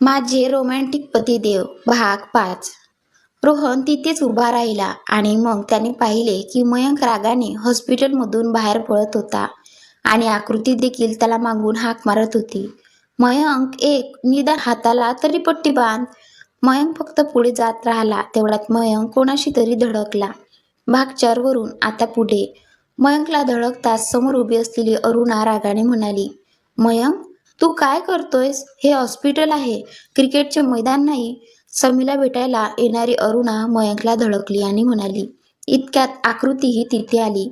माझे रोमॅन्टिक पतिदेव भाग पाच. रोहन तिथेच उभा राहिला आणि मग त्याने पाहिले की मयंक रागाने हॉस्पिटलमधून बाहेर पळत होता आणि आकृती देखील त्याला मागून हाक मारत होती. मयंक एक निदान हाताला तरी पट्टी बांध. मयंक फक्त पुढे जात राहिला तेवढ्यात मयंक कोणाशी तरी धडकला. भाग चारवरून आता पुढे. मयंकला धडकताच समोर उभी असलेली अरुणा रागाने म्हणाली मयंक तू काय करतोयस? हे हॉस्पिटल आहे. क्रिकेटचे मैदान नाही. समीला भेटायला येणारी अरुणा मयंकला धडकली आणि म्हणाली इतक्यात आकृतीही तिथे आली.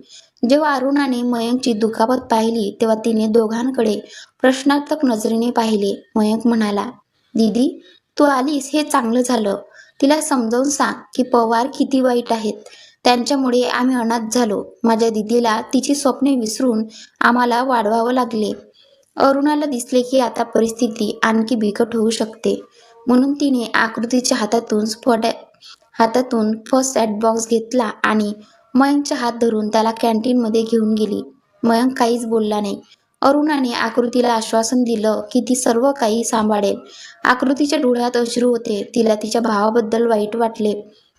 जेव्हा अरुणाने मयंकची दुखापत पाहिली तेव्हा तिने दोघांकडे प्रश्नार्थक नजरेने पाहिले. मयंक म्हणाला दीदी तू आलीस हे चांगलं झालं. तिला समजावून सांग की पवार किती वाईट आहेत. त्यांच्यामुळे आम्ही अनाथ झालो. माझ्या दिदीला तिची स्वप्ने विसरून आम्हाला वाढवावं लागले. अरुणाला दिसले की आता परिस्थिती आणखी बिकट होऊ शकते. म्हणून तिने आकृतीच्या हातातून स्फोट हातातून फर्स्ट एड बॉक्स घेतला आणि मयंकचा हात धरून त्याला कॅन्टीनमध्ये घेऊन गेली. मयंक काहीच बोलला नाही. अरुणाने आकृतीला आश्वासन दिलं की ती सर्व काही सांभाळेल. आकृतीच्या डोळ्यात अश्रू होते. तिला तिच्या भावाबद्दल वाईट वाटले.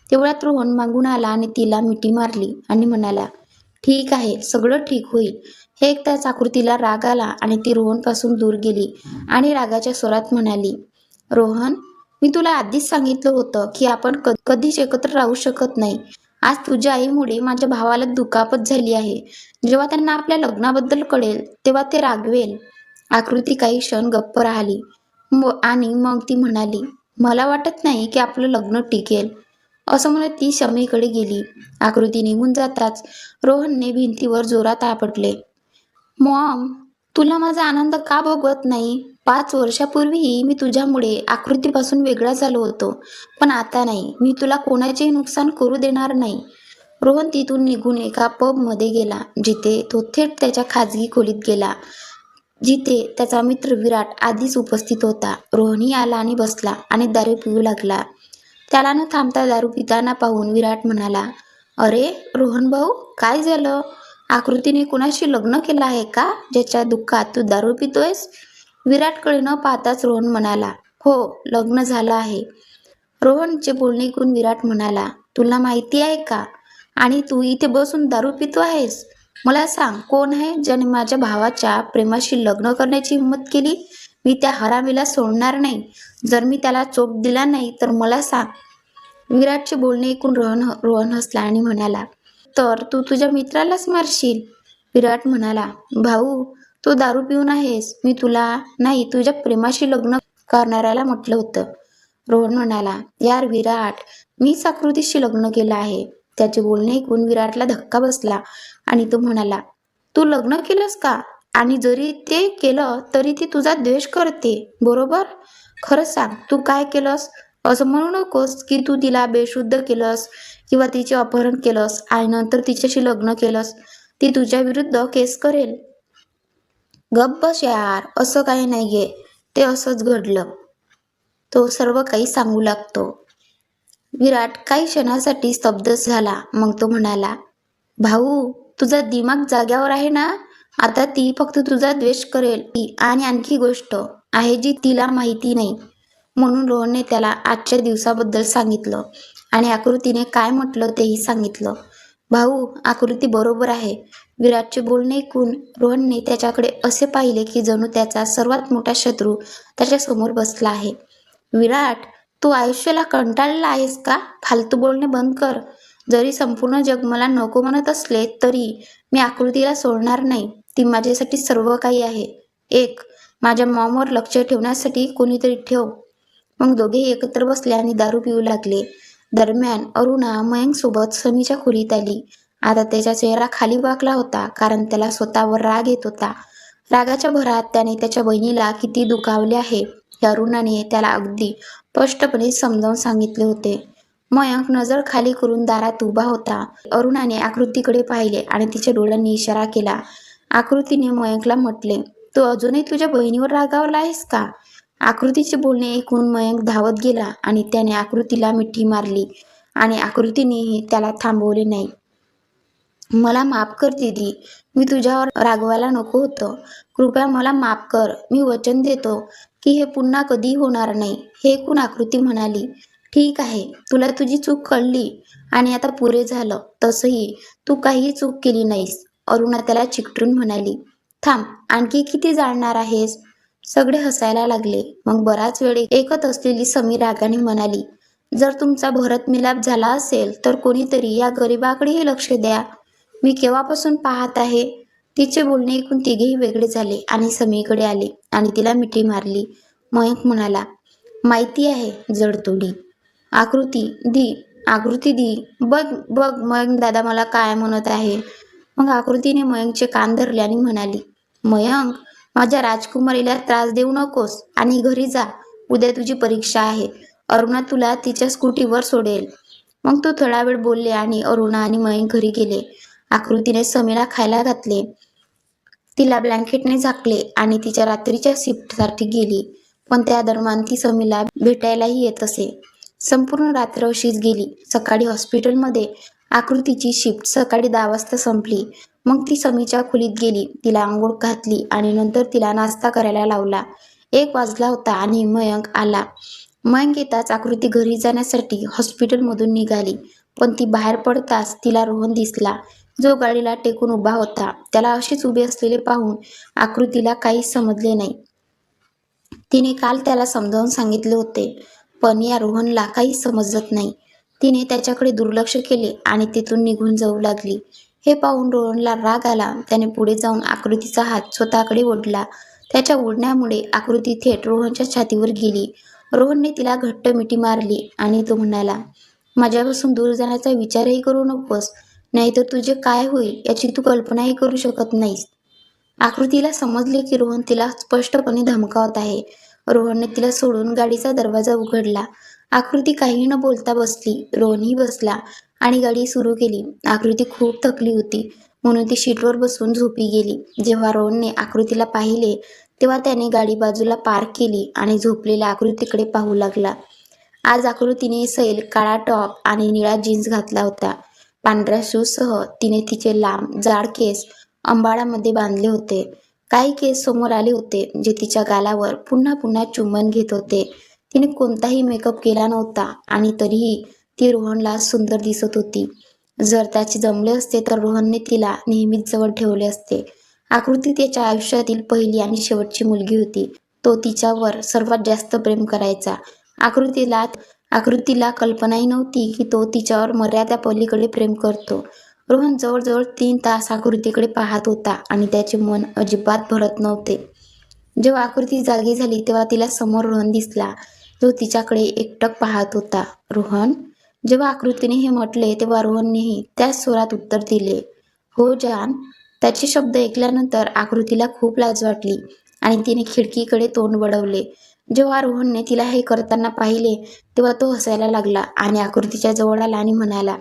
तेवढ्यात रोहन मागून आला आणि तिला मिठी मारली आणि म्हणाला ठीक आहे सगळं ठीक होईल. हे एकदाच आकृतीला राग आला आणि ती रोहनपासून दूर गेली आणि रागाच्या स्वरात म्हणाली रोहन मी तुला आधीच सांगितलं होतं की आपण क कधीच एकत्र राहू शकत नाही. आज तुझ्या आईमुळे माझ्या भावाला दुखापत झाली आहे. जेव्हा त्यांना आपल्या लग्नाबद्दल कळेल तेव्हा ते रागवेल. आकृती काही क्षण गप्प राहिली. आणि मग ती म्हणाली मला वाटत नाही की आपलं लग्न टिकेल. असं म्हणत ती शमीकडे गेली. आकृती निघून जाताच रोहनने भिंतीवर जोरात आपटले. मॉम तुला माझा आनंद का भोगवत नाही? पाच वर्षापूर्वीही मी तुझ्यामुळे आकृतीपासून वेगळा झालो होतो पण आता नाही. मी तुला कोणाचेही नुकसान करू देणार नाही. रोहन तिथून निघून एका पबमध्ये गेला जिथे तो थेट त्याच्या खाजगी खोलीत गेला जिथे त्याचा मित्र विराट आधीच उपस्थित होता. रोहनही आला आणि बसला आणि दारू पिऊ लागला. त्याला न थांबता दारू पिताना पाहून विराट म्हणाला अरे रोहन भाऊ काय झालं? आकृतीने कुणाशी लग्न केलं आहे का? ज्याच्या दुःखात तू दारू पितोयस? विराटकडे न पाहताच रोहन म्हणाला हो लग्न झालं आहे. रोहनचे बोलणे ऐकून विराट म्हणाला तुला माहिती आहे का? आणि तू इथे बसून दारू पितो आहेस? मला सांग कोण आहे ज्याने माझ्या भावाच्या प्रेमाशी लग्न करण्याची हिंमत केली? मी त्या हरामीला सोडणार नाही. जर मी त्याला चोप दिला नाही तर मला सांग. विराटचे बोलणे ऐकून रोहन रोहन हसला आणि म्हणाला तर तू तुझ्या मित्रालाच मारशील? विराट म्हणाला भाऊ तू दारू पिऊन आहेस. मी तुला नाही तुझ्या प्रेमाशी लग्न करणाऱ्याला म्हटलं होतं. रोहन म्हणाला यार विराट मीच आकृतीशी लग्न केलं आहे. त्याचे बोलणे ऐकून विराटला धक्का बसला आणि तो म्हणाला तू लग्न केलंस का? आणि जरी ते केलं तरी ती तुझा द्वेष करते बरोबर? खरं सांग तू काय केलंस? असं म्हणू नकोस की तू तिला बेशुद्ध केलंस. किंवा तिचे अपहरण केलंस आणि नंतर तिच्याशी लग्न केलंस ती तुझ्या विरुद्ध केस करेल. गप्प बस यार असं काही नाहीये. ते असंच घडलं. तो सर्व काही सांगू लागतो. विराट काही क्षणासाठी स्तब्ध झाला. मग तो म्हणाला भाऊ तुझा दिमाग जाग्यावर आहे ना? आता ती फक्त तुझा द्वेष करेल. आणि आणखी गोष्ट आहे जी तिला माहिती नाही. म्हणून रोहनने त्याला आजच्या दिवसाबद्दल सांगितलं. आणि आकृतीने काय म्हटलं तेही सांगितलं. भाऊ आकृती बरोबर आहे. विराटचे बोलणे ऐकून रोहनने त्याच्याकडे असे पाहिले की जणू त्याचा सर्वात मोठा शत्रू त्याच्यासमोर बसला आहे. विराट तू आयुष्याला कंटाळला आहेस का? फालतू बोलणे बंद कर. जरी संपूर्ण जग मला नको म्हणत असले तरी मी आकृतीला सोडणार नाही. ती माझ्यासाठी सर्व काही आहे. एक माझ्या मॉमवर लक्ष ठेवण्यासाठी कोणीतरी ठेव. मग दोघेही एकत्र बसले आणि दारू पिऊ लागले. दरम्यान अरुणा मयंकसोबत समीच्या खोलीत आली. आता त्याचा चेहरा खाली वाकला होता कारण त्याला स्वतःवर राग येत होता. रागाच्या भरात त्याने त्याच्या बहिणीला किती दुखावले आहे हे अरुणाने त्याला अगदी स्पष्टपणे समजावून सांगितले होते. मयंक नजर खाली करून दारात उभा होता. अरुणाने आकृतीकडे पाहिले आणि तिच्या डोळ्यांनी इशारा केला. आकृतीने मयंकला म्हटले तू अजूनही तुझ्या बहिणीवर रागावला आहेस का? आकृतीचे बोलणे ऐकून मयंक धावत गेला आणि त्याने आकृतीला मिठी मारली आणि आकृतीनेही त्याला थांबवले नाही. मला माफ कर दीदी मी तुझ्यावर रागवायला नको होतं. कृपया मला माफ कर मी वचन देतो की हे पुन्हा कधी होणार नाही हे ऐकून आकृती म्हणाली. ठीक आहे तुला तुझी चूक कळली आणि आता पुरे झालं तसंही तू काहीही चूक केली नाहीस अरुणा त्याला चिकटून म्हणाली. थांब आणखी किती जाणणार आहेस? सगळे हसायला लागले. मग बराच वेळ एकत असलेली समीर रागाने म्हणाली जर तुमचा भरत मिलाप झाला असेल तर कोणीतरी या गरिबाकडेही लक्ष द्या. मी केव्हापासून पाहत आहे? तिचे बोलणे ऐकून तिघेही वेगळे झाले आणि समीकडे आले आणि तिला मिठी मारली. मयंक म्हणाला माहिती आहे जडतोडी. आकृती दी आकृती दी. बघ बघ मयंक दादा मला काय म्हणत आहे. मग आकृतीने मयंकचे कान धरले आणि म्हणाली मयंक माझ्या राजकुमारीला त्रास देऊ नकोस आणि घरी जा. उद्या तुझी परीक्षा आहे. अरुणा तुला तिच्या स्कूटीवर सोडेल. मग तो थोडा वेळ बोलले आणि अरुणा आणि मयंक घरी गेले. आकृतीने समीला खायला घातले. तिला ब्लँकेटने झाकले आणि तिच्या रात्रीच्या शिफ्टसाठी गेली. पण त्या दरम्यान ती समीला भेटायलाही येत असे. संपूर्ण रात्र अशीच गेली. सकाळी हॉस्पिटलमध्ये आकृतीची शिफ्ट सकाळी दहा वाजता संपली. मग ती समीच्या खोलीत गेली. तिला आंघोळ घातली आणि नंतर तिला नाश्ता करायला लावला. एक वाजला होता आणि मयंक आला. मयंक येताच आकृती घरी जाण्यासाठी हॉस्पिटलमधून निघाली. पण ती बाहेर पडताच तिला रोहन दिसला. जो गाडीला टेकून उभा होता त्याला अशीच उभे असलेले पाहून आकृतीला काहीच समजले नाही. तिने काल त्याला समजावून सांगितले होते पण या रोहनला काही समजत नाही. तिने त्याच्याकडे दुर्लक्ष केले आणि तिथून निघून जाऊ लागली. हे पाहून रोहनला राग आला. त्याने पुढे जाऊन आकृतीचा हात स्वतःकडे ओढला. त्याच्या ओढण्यामुळे आकृती थेट रोहनच्या छातीवर गेली. रोहनने तिला घट्ट मिठी मारली आणि तो म्हणाला माझ्यापासून दूर जाण्याचा विचारही करू नकोस. नाहीतर तुझे काय होईल याची तू कल्पनाही करू शकत नाहीस. आकृतीला समजले की रोहन तिला स्पष्टपणे धमकावत आहे. रोहनने तिला सोडून गाडीचा दरवाजा उघडला. आकृती काही न बोलता बसली. रोहनही बसला. आणि गाडी सुरू केली. आकृती खूप थकली होती. म्हणून ती शीटवर बसून झोपी गेली. जेव्हा रोहनने आकृतीला पाहिले तेव्हा त्याने गाडी बाजूला पार्क केली आणि झोपलेल्या आकृतीकडे पाहू लागला. आज आकृतीने सैल काळा टॉप आणि निळा जीन्स घातला होता. पांढऱ्या शूजसह तिने तिचे लांब जाड केस अंबाळामध्ये बांधले होते. काही केस समोर आले होते जे तिच्या गालावर पुन्हा पुन्हा चुंबन घेत होते. तिने कोणताही मेकअप केला नव्हता आणि तरीही ती रोहनला सुंदर दिसत होती. जर त्याचे जमले असते तर रोहनने तिला नेहमीच जवळ ठेवले असते. आकृती त्याच्या आयुष्यातील पहिली आणि शेवटची मुलगी होती. तो तिच्यावर सर्वात जास्त प्रेम करायचा. आकृतीला आकृतीला कल्पनाही नव्हती की तो तिच्यावर मर्यादा पलीकडे प्रेम करतो. रोहन जवळजवळ तीन तास आकृतीकडे पाहत होता आणि त्याचे मन अजिबात भरत नव्हते. जेव्हा आकृती जागी झाली तेव्हा तिला समोर रोहन दिसला. जो तिच्याकडे एकटक पाहत होता. रोहन? जेव्हा आकृतीने हे म्हटले तेव्हा रोहननेही त्याच स्वरात उत्तर दिले. हो जान. त्याचे शब्द ऐकल्यानंतर आकृतीला खूप लाज वाटली आणि तिने खिडकीकडे तोंड वळवले. जेव्हा रोहनने तिला हे करताना पाहिले तेव्हा तो हसायला लागला आणि आकृतीच्या जवळ आला आणि म्हणाला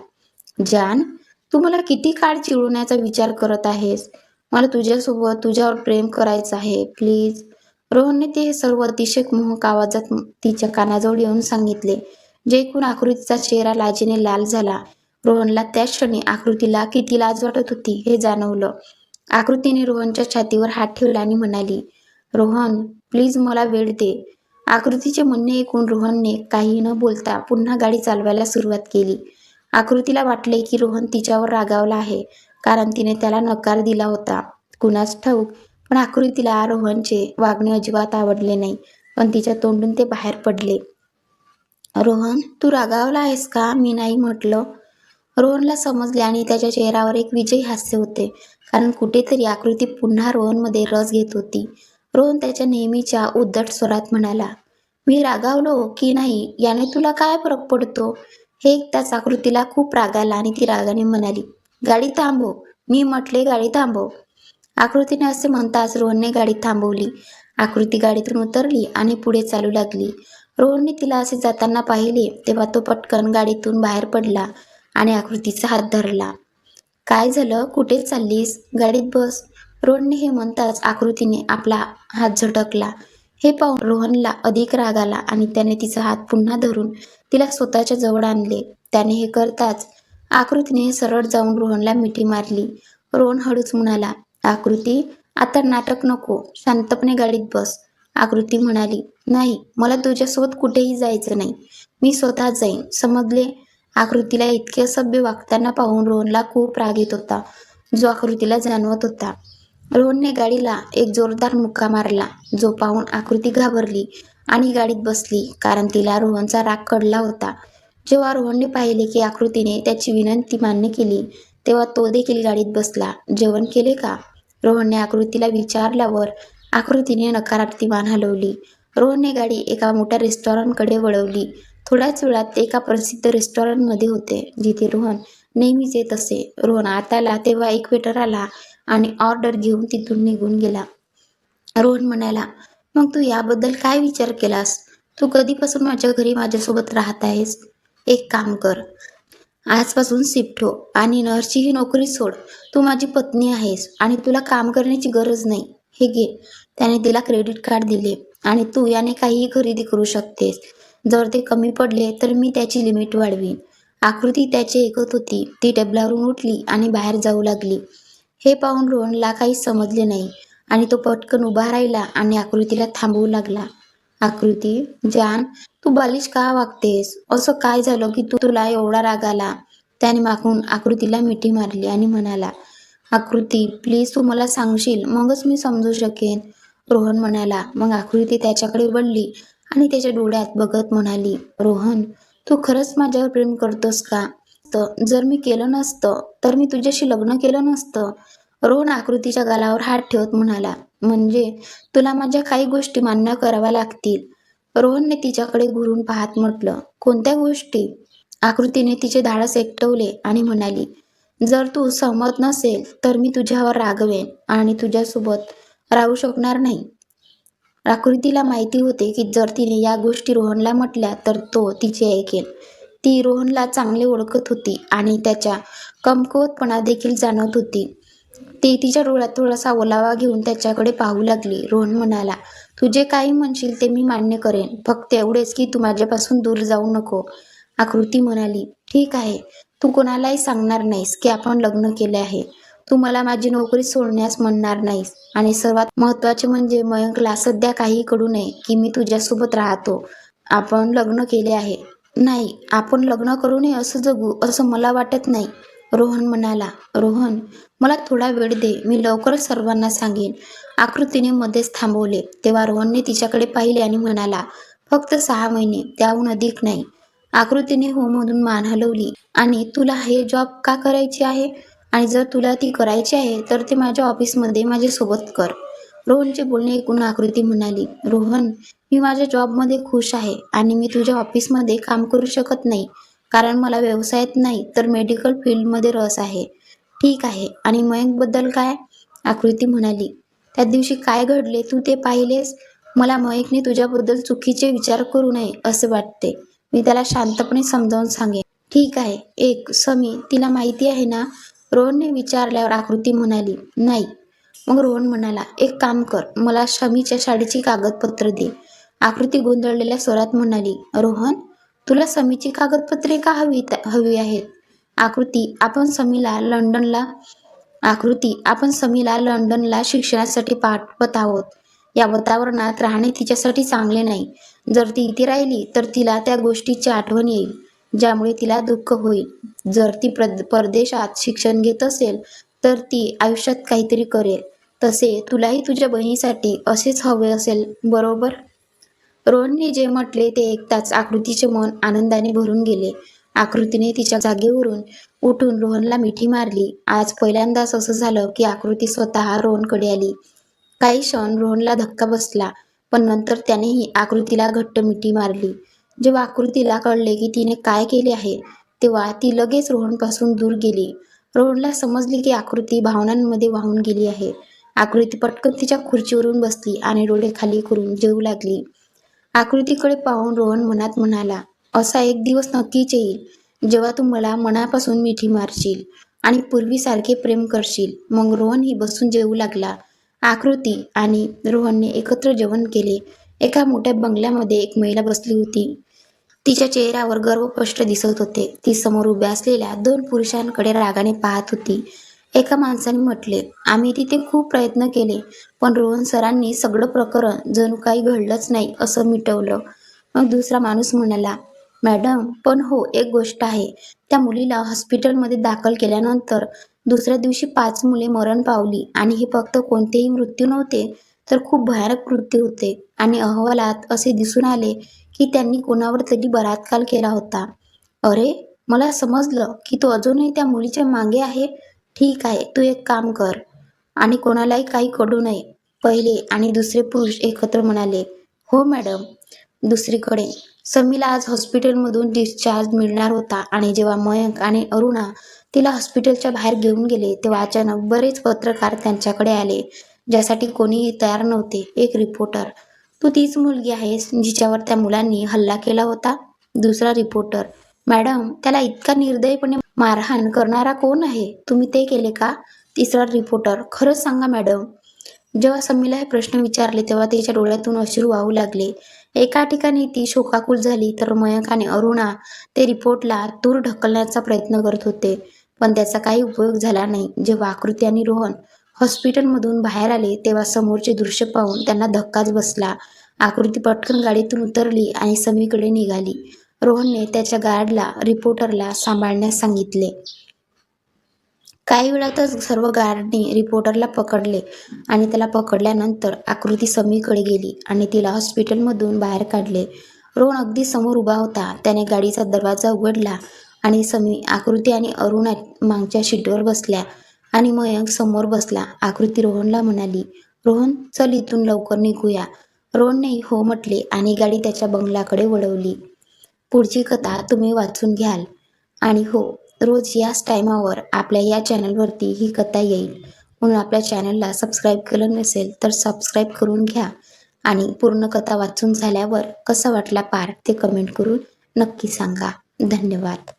जान तू मला किती काळ चिडवण्याचा विचार करत आहेस? मला तुझ्यासोबत तुझ्यावर प्रेम करायचं आहे प्लीज. रोहनने ते सर्व अतिशय मोहक आवाजात तिच्या कानाजवळ येऊन सांगितले. जे आकृतीचा चेहरा लाजीने लाल झाला. रोहनला त्या क्षणी आकृतीला किती लाज वाटत होती हे जाणवलं. आकृतीने रोहनच्या छातीवर हात ठेवला आणि म्हणाली रोहन प्लीज मला वेळ दे. आकृतीचे म्हणणे ऐकून रोहनने काही न बोलता पुन्हा गाडी चालवायला सुरुवात केली. आकृतीला वाटले की रोहन तिच्यावर रागावला आहे कारण तिने त्याला नकार दिला होता. कुणाच ठाऊक पण आकृतीला रोहनचे वागणे अजिबात आवडले नाही पण तिच्या तोंडून ते बाहेर पडले. रोहन तू रागावला आहेस का? मी नाही म्हटलं. रोहनला समजले आणि त्याच्या चेहऱ्यावर एक विजयी हास्य होते. कारण कुठेतरी आकृती पुन्हा रोहनमध्ये रस घेत होती. रोहन त्याच्या नेहमीच्या उद्धट स्वरात म्हणाला मी रागावलो की नाही? याने तुला काय फरक पडतो? हे ऐकताच आकृतीला खूप राग आला आणि ती रागाने म्हणाली गाडी थांबव. मी म्हटले गाडी थांबव. आकृतीने असे म्हणताच रोहनने गाडी थांबवली. आकृती गाडीतून उतरली आणि पुढे चालू लागली. रोहनने तिला असे जाताना पाहिले तेव्हा तो पटकन गाडीतून बाहेर पडला आणि आकृतीचा हात धरला. काय झालं? कुठे चाललीस? गाडीत बस. रोहनने हे म्हणताच आकृतीने आपला हात झटकला. हे पाहून रोहनला अधिक राग आला आणि त्याने तिचा हात पुन्हा धरून तिला स्वतःच्या जवळ आणले. त्याने हे करताच आकृतीने सरळ जाऊन रोहनला मिठी मारली. रोहन हळूच म्हणाला आकृती आता नाटक नको. शांतपणे गाडीत बस. आकृती म्हणाली नाही मला तुझ्यासोबत कुठेही जायचं नाही. मी स्वतः जाईन. समजले? आकृतीला इतके सभ्य वागताना पाहून रोहनला खूप राग येत होता. जो आकृतीला जाणवत होता. रोहनने गाडीला एक जोरदार मुक्का मारला जो पाहून आकृती घाबरली आणि गाडीत बसली कारण तिला रोहनचा राग कळला होता. जेव्हा रोहनने पाहिले की आकृतीने त्याची विनंती मान्य केली तेव्हा तो देखील गाडीत बसला. जेवण केले का? रोहनने आकृतीला विचारल्यावर आकृतीने नकारार्थी मान हलवली. रोहनने गाडी एका मोठ्या रेस्टॉरंटकडे वळवली. थोड्याच वेळात ते एका प्रसिद्ध रेस्टॉरंटमध्ये होते जिथे रोहन नेहमीच येत असे. रोहन आत आला तेव्हा एक वेटर आला आणि ऑर्डर घेऊन तिथून निघून गेला. रोहन म्हणाला मग तू याबद्दल काय विचार केलास? तू कधीपासून माझ्या घरी माझ्यासोबत राहत आहेस? एक काम कर. आजपासून शिफ्ट हो आणि नर्सची ही नोकरी सोड. तू माझी पत्नी आहेस आणि तुला काम करण्याची गरज नाही. हे घे. त्याने तिला क्रेडिट कार्ड दिले. आणि तू याने काहीही खरेदी करू शकतेस. जर ते कमी पडले तर मी त्याची लिमिट वाढवीन. आकृती त्याचे ऐकत होती. ती टेबलावरून उठली आणि बाहेर जाऊ लागली. हे पाहून रोहनला काही समजले नाही. आणि तो पटकन उभा राहिला आणि आकृतीला थांबवू लागला. आकृती जान तू बालिश का वागतेस? असं काय झालं की तू तुला एवढा राग आला? त्याने मागून आकृतीला मिठी मारली आणि म्हणाला आकृती प्लीज तू मला सांगशील मगच मी समजू शकेन. रोहन म्हणाला मग आकृती त्याच्याकडे वळली आणि त्याच्या डोळ्यात बघत म्हणाली रोहन तू खरंच माझ्यावर प्रेम करतोस का? तर जर मी केलं नसतं तर मी तुझ्याशी लग्न केलं नसतं. रोहन आकृतीच्या गालावर हात ठेवत म्हणाला म्हणजे तुला माझ्या काही गोष्टी मान्य कराव्या लागतील. रोहनने तिच्याकडे घुरून पाहत म्हटलं कोणत्या गोष्टी? आकृतीने तिचे धाडस एकटवले आणि म्हणाली जर तू सहमत नसेल तर मी तुझ्यावर रागवेन आणि तुझ्यासोबत राहू शकणार नाही. आकृतीला माहिती होते की जर तिने या गोष्टी रोहनला म्हटल्या तर तो तिचे ऐकेल. ती रोहनला चांगले ओळखत होती आणि त्याच्या कमकुवतपणा देखील जाणवत होती. ती तिच्या डोळ्यात थोडासा ओलावा घेऊन त्याच्याकडे पाहू लागली. रोहन म्हणाला तू जे काही म्हणशील ते मी मान्य करेन. फक्त एवढेच की तू माझ्यापासून दूर जाऊ नको. आकृती म्हणाली ठीक आहे. तू कोणालाही सांगणार नाहीस की आपण लग्न केले आहे. तू मला माझी नोकरी सोडण्यास म्हणणार नाहीस. आणि सर्वात महत्त्वाचे म्हणजे मयंकला सध्या काही कळू नये की मी तुझ्यासोबत राहतो. आपण लग्न केले आहे. नाही आपण लग्न करू नये असं जगू असं मला वाटत नाही. रोहन म्हणाला रोहन मला थोडा वेळ दे मी लवकरच सर्वांना सांगेन. आकृतीने मध्येच थांबवले. तेव्हा रोहनने तिच्याकडे पाहिले आणि म्हणाला फक्त सहा महिने त्याहून अधिक नाही. आकृतीने हो म्हणून मान हलवली. आणि तुला हे जॉब का करायची आहे? आणि जर तुला ती करायची आहे तर ते माझ्या ऑफिसमध्ये माझ्यासोबत कर. रोहनचे बोलणे ऐकून आकृती म्हणाली रोहन मी माझ्या जॉबमध्ये खुश आहे आणि मी तुझ्या ऑफिसमध्ये काम करू शकत नाही. कारण मला व्यवसायात नाही तर मेडिकल फील्डमध्ये रस आहे. ठीक आहे. आणि मयंकबद्दल काय? आकृती म्हणाली त्या दिवशी काय घडले तू ते पाहिलेस? मला मयंकने तुझ्याबद्दल चुकीचे विचार करू नये असे वाटते. मी त्याला शांतपणे समजावून सांगेन. ठीक आहे एक समी तिला माहिती आहे ना? रोहनने विचारल्यावर आकृती म्हणाली नाही. मग रोहन म्हणाला एक काम कर मला शमीच्या शाळेची कागदपत्र दे. आकृती गोंधळलेल्या स्वरात म्हणाली रोहन तुला समीची कागदपत्रे का हवी हवी आहेत? आकृती आपण समीला लंडनला आकृती आपण समीला लंडनला शिक्षणासाठी पाठवत आहोत. या वातावरणात राहणे तिच्यासाठी चांगले नाही. जर ती इथे राहिली तर तिला त्या गोष्टीची आठवण येईल ज्यामुळे तिला दुःख होईल. जर ती प्र परदेशात शिक्षण घेत असेल तर ती आयुष्यात काहीतरी करेल. तसे तुलाही तुझ्या बहिणीसाठी असेच हवे असेल बरोबर? रोहनने जे म्हटले ते ऐकताच आकृतीचे मन आनंदाने भरून गेले. आकृतीने तिच्या जागेवरून उठून रोहनला मिठी मारली. आज पहिल्यांदाच असं झालं की आकृती स्वतः रोहनकडे आली. काही क्षण रोहनला धक्का बसला. पण नंतर त्यानेही आकृतीला घट्ट मिठी मारली. जेव्हा आकृतीला कळले की तिने काय केले आहे तेव्हा ती लगेच रोहनपासून दूर गेली. रोहनला समजले की आकृती भावनांमध्ये वाहून गेली आहे. आकृती पटकन तिच्या खुर्चीवरून बसली आणि डोळे खाली करून जेवू लागली. आकृतीकडे पाहून रोहन मनात म्हणाला असा एक दिवस नक्कीच येईल जेव्हा तू मला मनापासून मिठी मारशील आणि पूर्वीसारखे प्रेम करशील. मग रोहन ही बसून जेवू लागला. आकृती आणि रोहनने एकत्र जेवण केले. एका मोठ्या बंगल्यामध्ये एक महिला बसली होती. तिच्या चेहऱ्यावर गर्व स्पष्ट दिसत होते. ती समोर उभ्या असलेल्या दोन पुरुषांकडे रागाने पाहत होती. एका माणसाने म्हटले आम्ही तिथे खूप प्रयत्न केले पण रोहन सरांनी सगळं प्रकरण जणू काही घडलंच नाही असं मिटवलं. मग दुसरा माणूस म्हणाला मॅडम पण हो एक गोष्ट आहे. त्या मुलीला हॉस्पिटलमध्ये दाखल केल्यानंतर दुसऱ्या दिवशी पाच मुले मरण पावली आणि हे फक्त कोणतेही मृत्यू नव्हते तर खूप भयानक मृत्यू होते. आणि अहवालात असे दिसून आले की त्यांनी कोणावर तरी बलात्कार केला होता. अरे मला समजलं की तो अजूनही त्या मुलीच्या मागे आहे. ठीक आहे तू एक काम कर. आणि कोणालाही काही कळू नये. पहिले आणि दुसरे पुरुष एकत्र म्हणाले हो मॅडम दुसरीकडे समीला आज हॉस्पिटलमधून डिस्चार्ज मिळणार होता आणि जेव्हा मयंक आणि अरुणा तिला हॉस्पिटलच्या बाहेर घेऊन गेले तेव्हा अचानक बरेच पत्रकार त्यांच्याकडे आले ज्यासाठी कोणीही तयार नव्हते. एक रिपोर्टर तू तीच मुलगी आहेस जिच्यावर त्या मुलांनी हल्ला केला होता? दुसरा रिपोर्टर मॅडम त्याला इतका निर्दयपणे मारहाण करणारा कोण आहे? तुम्ही ते केले का? तिसरा रिपोर्टर खरंच सांगा मॅडम जेव्हा समीला हे प्रश्न विचारले तेव्हा तिच्या डोळ्यातून अश्रू वाहू लागले. एका ठिकाणी ती शोकाकुल झाली तर मयंक आणि अरुणा ते रिपोर्टला दूर ढकलण्याचा प्रयत्न करत होते. पण त्याचा काही उपयोग झाला नाही. जेव्हा आकृती आणि रोहन हॉस्पिटलमधून बाहेर आले तेव्हा समोरचे दृश्य पाहून त्यांना धक्काच बसला. आकृती पटकन गाडीतून उतरली आणि समीकडे निघाली. रोहनने त्याच्या गार्डला रिपोर्टरला सांभाळण्यास सांगितले. काही वेळातच सर्व गार्डने रिपोर्टरला पकडले आणि त्याला पकडल्यानंतर आकृती समीकडे गेली आणि तिला हॉस्पिटलमधून बाहेर काढले. रोहन अगदी समोर उभा होता. त्याने गाडीचा दरवाजा उघडला आणि समी आकृती आणि अरुणा मागच्या शीटवर बसल्या आणि मयंक समोर बसला. आकृती रोहनला म्हणाली रोहन चल इथून लवकर निघूया. रोहनने हो म्हटले आणि गाडी त्याच्या बंगल्याकडे वळवली. पुढची कथा तुम्ही वाचून घ्याल. आणि हो रोज याच टायमावर आपल्या या चॅनलवरती ही कथा येईल. म्हणून आपल्या चॅनलला सबस्क्राईब केलं नसेल तर सबस्क्राईब करून घ्या आणि पूर्ण कथा वाचून झाल्यावर कसं वाटला पार ते कमेंट करून नक्की सांगा. धन्यवाद.